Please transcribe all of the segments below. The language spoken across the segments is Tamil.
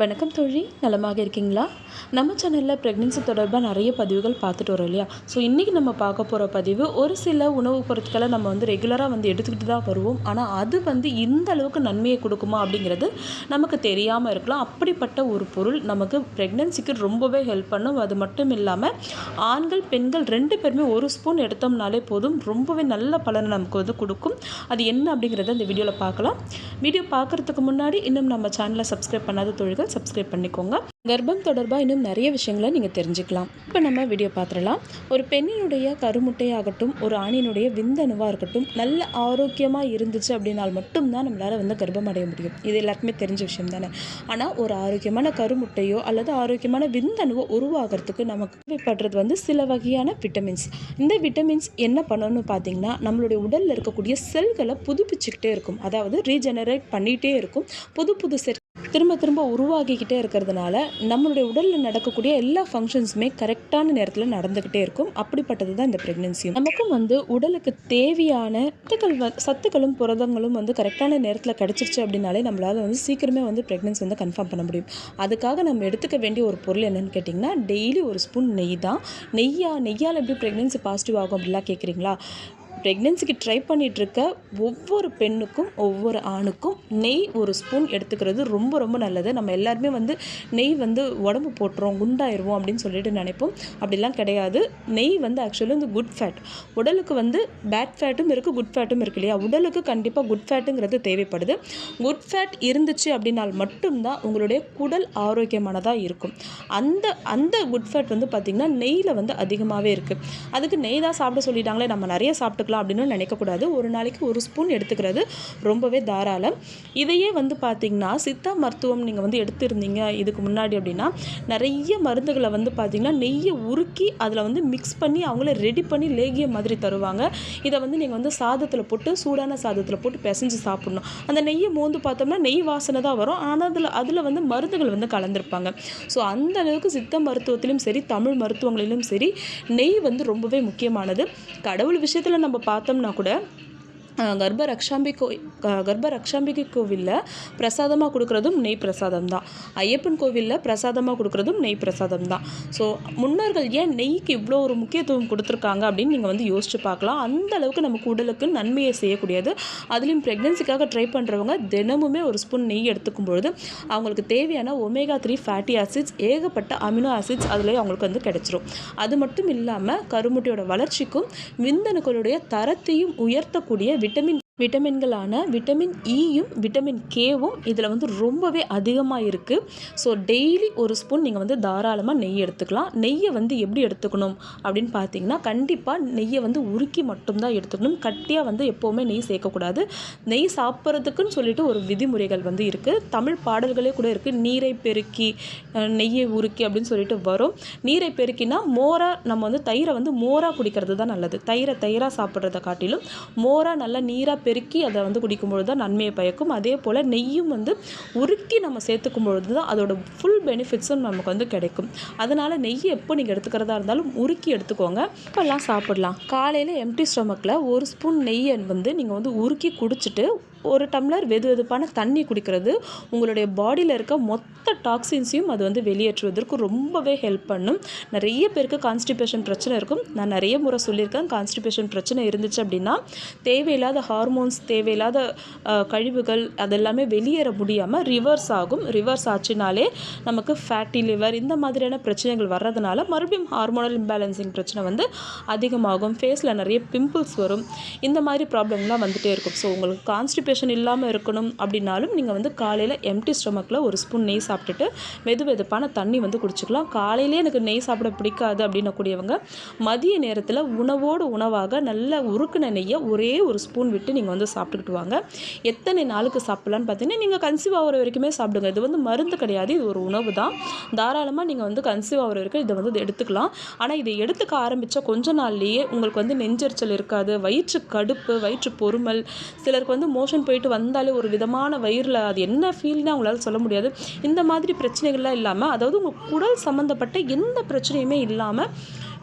வணக்கம் தோழி நலமாக இருக்கீங்களா? நம்ம சேனலில் ப்ரெக்னென்சி தொடர்பாக நிறைய பதிவுகள் பார்த்துட்டு வரோம் இல்லையா? ஸோ இன்றைக்கி நம்ம பார்க்க போகிற பதிவு ஒரு சில உணவுப் பொருட்களை நம்ம வந்து ரெகுலராக வந்து எடுத்துக்கிட்டு தான் வருவோம். ஆனால் அது வந்து இந்த அளவுக்கு நன்மையை கொடுக்குமா அப்படிங்கிறது நமக்கு தெரியாமல் இருக்கலாம். அப்படிப்பட்ட ஒரு பொருள் நமக்கு ப்ரெக்னென்சிக்கு ரொம்பவே ஹெல்ப் பண்ணும். அது மட்டும் இல்லாமல் ஆண்கள் பெண்கள் ரெண்டு பேருமே ஒரு ஸ்பூன் எடுத்தோம்னாலே போதும். ரொம்பவே நல்ல பலனை நமக்கு வந்து கொடுக்கும். அது என்ன அப்படிங்கிறத இந்த வீடியோவில் பார்க்கலாம். வீடியோ பார்க்குறதுக்கு முன்னாடி இன்னும் நம்ம சேனலை சப்ஸ்கிரைப் பண்ணாத தொழில்கள் சப்ஸ்கிரைப் பண்ணிக்கோங்க. கர்ப்பம் தொடர்பாக இன்னும் நிறைய விஷயங்களை நீங்கள் தெரிஞ்சுக்கலாம். இப்போ நம்ம வீடியோ பார்த்துடலாம். ஒரு பெண்ணினுடைய கருமுட்டையாகட்டும் ஒரு ஆணினுடைய விந்தணுவாக இருக்கட்டும் நல்ல ஆரோக்கியமாக இருந்துச்சு அப்படின்னால் மட்டும்தான் நம்மளால் வந்து கர்ப்பம் அடைய முடியும். இது எல்லாருக்குமே தெரிஞ்ச விஷயம் தானே. ஆனால் ஒரு ஆரோக்கியமான கருமுட்டையோ அல்லது ஆரோக்கியமான விந்தணுவோ உருவாகிறதுக்கு நமக்கு தேவைப்படுறது வந்து சில வகையான விட்டமின்ஸ் இந்த விட்டமின்ஸ் என்ன பண்ணணும்னு பார்த்தீங்கன்னா நம்மளுடைய உடலில் இருக்கக்கூடிய செல்களை புதுப்பிச்சுக்கிட்டே இருக்கும். அதாவது ரீஜெனரேட் பண்ணிகிட்டே இருக்கும். புது புது செல் திரும்ப திரும்ப உருவாகிக்கிட்டே இருக்கிறதுனால நம்மளுடைய உடலில் நடக்கக்கூடிய எல்லா ஃபங்க்ஷன்ஸுமே கரெக்டான நேரத்தில் நடந்துக்கிட்டே இருக்கும். அப்படிப்பட்டது தான் இந்த ப்ரெக்னென்சியும் நமக்கும் வந்து உடலுக்கு தேவையான சத்துக்கள் வ- சத்துக்களும் புரதங்களும் வந்து கரெக்டான நேரத்தில் கிடச்சிருச்சு அப்படின்னாலே நம்மளால் வந்து சீக்கிரமே வந்து ப்ரெக்னென்சி வந்து கன்ஃபார்ம் பண்ண முடியும். அதுக்காக நம்ம எடுத்துக்க வேண்டிய ஒரு பொருள் என்னென்னு கேட்டிங்கன்னா டெய்லி ஒரு ஸ்பூன் நெய் தான். நெய்யா நெய்யால் எப்படி ப்ரெக்னென்சி பாசிட்டிவ் ஆகும் அப்படிலாம் கேட்குறீங்களா ப்ரெக்னென்சிக்கு ட்ரை பண்ணிகிட்ருக்க ஒவ்வொரு பெண்ணுக்கும் ஒவ்வொரு ஆணுக்கும் நெய் ஒரு ஸ்பூன் எடுத்துக்கிறது ரொம்ப ரொம்ப நல்லது. நம்ம எல்லாருமே வந்து நெய் வந்து உடம்பு போட்டுரும் குண்டாயிருவோம் அப்படின்னு சொல்லிட்டு நினைப்போம். அப்படிலாம் கிடையாது. நெய் வந்து ஆக்சுவலி வந்து குட் ஃபேட் உடலுக்கு வந்து பேட் ஃபேட்டும் இருக்குது குட் ஃபேட்டும் இருக்கு இல்லையா? உடலுக்கு கண்டிப்பாக குட் ஃபேட்டுங்கிறது தேவைப்படுது. குட் ஃபேட் இருந்துச்சு அப்படின்னால் மட்டும்தான் உங்களுடைய குடல் ஆரோக்கியமானதாக இருக்கும். அந்த அந்த குட் ஃபேட் வந்து பார்த்திங்கன்னா நெய்யில் வந்து அதிகமாகவே இருக்குது அதுக்கு நெய் தான் சாப்பிட சொல்லிட்டாங்களே நம்ம நிறைய போட்டுக்கலாம் அப்படின்னு நினைக்கக்கூடாது. ஒரு நாளைக்கு ஒரு ஸ்பூன் எடுத்துக்கிறது ரொம்பவே தாராளம். இதையே வந்து பார்த்திங்கன்னா சித்தா மருத்துவம் நீங்கள் வந்து எடுத்துருந்தீங்க இதுக்கு முன்னாடி அப்படின்னா நிறைய மருந்துகளை வந்து பார்த்திங்கன்னா நெய்யை உருக்கி அதில் வந்து மிக்ஸ் பண்ணி அவங்கள ரெடி பண்ணி லேகிய மாதிரி தருவாங்க. இதை வந்து நீங்கள் வந்து சாதத்தில் போட்டு சூடான சாதத்தில் போட்டு பிசைஞ்சு சாப்பிடணும். அந்த நெய்யை மோந்து பார்த்தோம்னா நெய் வாசனை தான் வரும். ஆனால் அதில் அதில் வந்து மருந்துகள் வந்து கலந்துருப்பாங்க. ஸோ அந்த அளவுக்கு சித்த மருத்துவத்திலும் சரி தமிழ் மருத்துவங்களிலும் சரி நெய் வந்து ரொம்பவே முக்கியமானது. கடவுள் விஷயத்தில் நம்ம நம்ம பார்த்தோம்னா கூட கர்ப்ப ரக்ஷாம்பி கோ கர்ப்ப ரக்ஷாம்பிகை கோவிலில் பிரசாதமாக கொடுக்குறதும் நெய் பிரசாதம் தான். ஐயப்பன் கோவிலில் பிரசாதமாக கொடுக்குறதும் நெய் பிரசாதம் தான். ஸோ முன்னோர்கள் ஏன் நெய்க்கு இவ்வளோ ஒரு முக்கியத்துவம் கொடுத்துருக்காங்க அப்படின்னு நீங்கள் வந்து யோசிச்சு பார்க்கலாம் அந்த அளவுக்கு நமக்கு உடலுக்கு நன்மையை செய்யக்கூடியது. அதுலேயும் ப்ரெக்னென்சிக்காக ட்ரை பண்ணுறவங்க தினமுமே ஒரு ஸ்பூன் நெய் எடுத்துக்கும் பொழுது அவங்களுக்கு தேவையான ஒமேகா த்ரீ ஃபேட்டி ஆசிட்ஸ் ஏகப்பட்ட அமினோ ஆசிட்ஸ் அதில் அவங்களுக்கு வந்து கிடைச்சிரும். அது மட்டும் இல்லாமல் கருமுட்டையோட வளர்ச்சிக்கும் விந்தணுக்களுடைய தரத்தையும் உயர்த்தக்கூடிய விட்டமின் விட்டமின்களான விட்டமின் e இயும் விட்டமின் கேவும் இதில் வந்து ரொம்பவே அதிகமாக இருக்குது ஸோ டெய்லி ஒரு ஸ்பூன் நீங்கள் வந்து தாராளமாக நெய் எடுத்துக்கலாம். நெய்யை வந்து எப்படி எடுத்துக்கணும் அப்படின்னு பார்த்தீங்கன்னா கண்டிப்பாக நெய்யை வந்து உருக்கி மட்டும்தான் எடுத்துக்கணும். கட்டியாக வந்து எப்போவுமே நெய் சேர்க்கக்கூடாது. நெய் சாப்பிட்றதுக்குன்னு சொல்லிட்டு ஒரு விதிமுறைகள் வந்து இருக்குது தமிழ் பாடல்களே கூட இருக்குது நீரை பெருக்கி நெய்யை உருக்கி அப்படின்னு சொல்லிட்டு வரும். நீரை பெருக்கினா மோராக நம்ம வந்து தயிரை வந்து மோராக குடிக்கிறது தான் நல்லது. தயிரை தயிராக சாப்பிட்றத காட்டிலும் மோராக நல்லா நீராக பெருக்கி அதை வந்து குடிக்கும்பொழுது தான் நன்மையை பயக்கும். அதே போல் நெய்யும் வந்து உருக்கி நம்ம சேர்த்துக்கும் பொழுது தான் அதோட ஃபுல் பெனிஃபிட்ஸும் நமக்கு வந்து கிடைக்கும். அதனால் நெய் எப்போ நீங்கள் எடுத்துக்கிறதா இருந்தாலும் உருக்கி எடுத்துக்கோங்க. இப்போல்லாம் சாப்பிடலாம். காலையில் எம்டி ஸ்டொமக்கில் ஒரு ஸ்பூன் நெய்யை வந்து நீங்கள் வந்து உருக்கி குடிச்சிட்டு ஒரு டம்ளர் வெது வெதுப்பான தண்ணி குடிக்கிறது. உங்களுடைய பாடியில் இருக்க மொத்த டாக்ஸின்ஸையும் அது வந்து வெளியேற்றுவதற்கு ரொம்பவே ஹெல்ப் பண்ணும். நிறைய பேருக்கு கான்ஸ்டிபேஷன் பிரச்சனை இருக்கும். நான் நிறைய முறை சொல்லியிருக்கேன் கான்ஸ்டிபேஷன் பிரச்சனை இருந்துச்சு அப்படின்னா தேவையில்லாத ஹார்மோன்ஸ் தேவையில்லாத கழிவுகள் அதெல்லாமே வெளியேற முடியாமல் ரிவர்ஸ் ஆகும். ரிவர்ஸ் ஆச்சுனாலே நமக்கு ஃபேட்டி லிவர் இந்த மாதிரியான பிரச்சனைகள் வர்றதுனால மறுபடியும் ஹார்மோனல் இம்பேலன்சிங் பிரச்சனை வந்து அதிகமாகும். ஃபேஸில் நிறைய பிம்பிள்ஸ் வரும். இந்த மாதிரி ப்ராப்ளம்லாம் வந்துகிட்டே இருக்கும். ஸோ உங்களுக்கு கான்ஸ்டிபேஷன் இல்லாமல் இருக்கணும் அப்படின்னாலும் நீங்கள் வந்து காலையில் எம்டி ஸ்டொமக்கில் ஒரு ஸ்பூன் நெய் சாப்பிட்டுட்டு வெது வெதுப்பான தண்ணி வந்து குடிச்சிக்கலாம். காலையிலே எனக்கு நெய் சாப்பிட பிடிக்காது அப்படின்னக்கூடியவங்க மதிய நேரத்தில் உணவோடு உணவாக நல்ல உருக்குன நெய்யை ஒரே ஒரு ஸ்பூன் விட்டு நீங்கள் வந்து சாப்பிட்டுக்கிட்டு வாங்க. எத்தனை நாளுக்கு சாப்பிட்லான்னு பார்த்தீங்கன்னா நீங்கள் கன்சீவ் ஆகிற வரைக்குமே சாப்பிடுங்க. இது வந்து மருந்து கிடையாது இது ஒரு உணவு தான். தாராளமாக நீங்கள் வந்து கன்சீவ் ஆகிற வரைக்கும் இதை வந்து எடுத்துக்கலாம். ஆனால் இதை எடுத்துக்க ஆரம்பித்த கொஞ்ச நாள்லேயே உங்களுக்கு வந்து நெஞ்செரிச்சல் இருக்காது வயிற்று கடுப்பு வயிற்று பொறுமல் சிலருக்கு வந்து மோஷன் போயிட்டு வந்தாலே ஒரு விதமான வயிறில் அது என்ன ஃபீல்னு அவங்களால சொல்ல முடியாது. இந்த மாதிரி பிரச்சனைகள்லாம் இல்லாமல் அதாவது உங்கள் குடல் சம்மந்தப்பட்ட எந்த பிரச்சனையுமே இல்லாமல்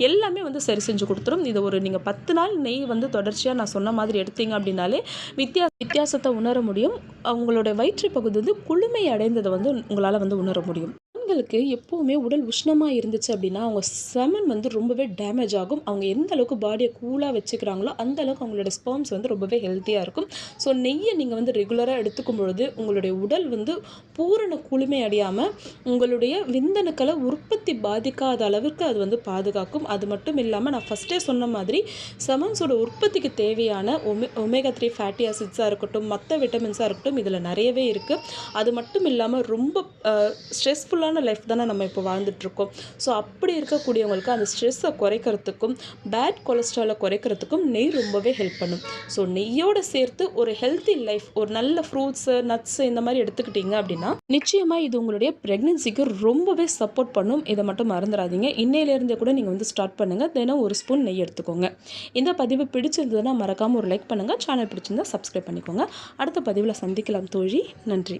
எல்லாமே வந்து சரி செஞ்சு கொடுத்துரும். இது ஒரு நீங்கள் பத்து நாள் நெய் வந்து தொடர்ச்சியாக நான் சொன்ன மாதிரி எடுத்தீங்க அப்படின்னாலே வித்தியா வித்தியாசத்தை உணர முடியும். அவங்களோட வயிற்று பகுதி வந்து குளுமை அடைந்ததை வந்து உங்களால் வந்து உணர முடியும். பெண்களுக்கு எப்போவுமே உடல் உஷ்ணமாக இருந்துச்சு அப்படின்னா அவங்க செமன் வந்து ரொம்பவே டேமேஜ் ஆகும். அவங்க எந்த அளவுக்கு பாடியை கூலாக வச்சுக்கிறாங்களோ அந்த அளவுக்கு அவங்களோட ஸ்பேம்ஸ் வந்து ரொம்பவே ஹெல்த்தியாக இருக்கும். ஸோ நெய்யை நீங்கள் வந்து ரெகுலராக எடுத்துக்கும் பொழுது உங்களுடைய உடல் வந்து பூரண குளுமை அடையாமல் உங்களுடைய விந்தணுக்களை உற்பத்தி பாதிக்காத அளவுக்கு அது வந்து பாதுகாக்கும். அது மட்டும் இல்லாமல் நான் ஃபஸ்ட்டே சொன்ன மாதிரி செமன்ஸோட உற்பத்திக்கு தேவையான ஒமே ஒமேகா த்ரீ ஃபேட்டி ஆசிட்ஸாக இருக்கட்டும் மற்ற விட்டமின்ஸாக இருக்கட்டும் இதில் நிறையவே இருக்குது அது மட்டும் இல்லாமல் ரொம்ப ஸ்ட்ரெஸ்ஃபுல்லான ஸ்ட்ரெஸ்ஃபுல்லான லைஃப் தானே நம்ம இப்போ வாழ்ந்துட்டுருக்கோம். ஸோ அப்படி இருக்கக்கூடியவங்களுக்கு அந்த ஸ்ட்ரெஸ்ஸை குறைக்கிறதுக்கும் பேட் கொலஸ்ட்ராலை குறைக்கிறதுக்கும் நெய் ரொம்பவே ஹெல்ப் பண்ணும். ஸோ நெய்யோடு சேர்த்து ஒரு ஹெல்த்தி லைஃப் ஒரு நல்ல ஃப்ரூட்ஸு நட்ஸு இந்த மாதிரி எடுத்துக்கிட்டீங்க அப்படின்னா நிச்சயமாக இது உங்களுடைய ப்ரெக்னென்சிக்கு ரொம்பவே சப்போர்ட் பண்ணும். இதை மட்டும் மறந்துடாதீங்க. இன்னையிலேருந்தே கூட நீங்கள் வந்து ஸ்டார்ட் பண்ணுங்கள் தினம் ஒரு ஸ்பூன் நெய் எடுத்துக்கோங்க. இந்த பதிவு பிடிச்சிருந்ததுன்னா மறக்காமல் ஒரு லைக் பண்ணுங்கள் சேனல் பிடிச்சிருந்தா சப்ஸ்கிரைப் பண்ணிக்கோங்க. அடுத்த பதிவில் சந்திக்கலாம் தோழி. நன்றி.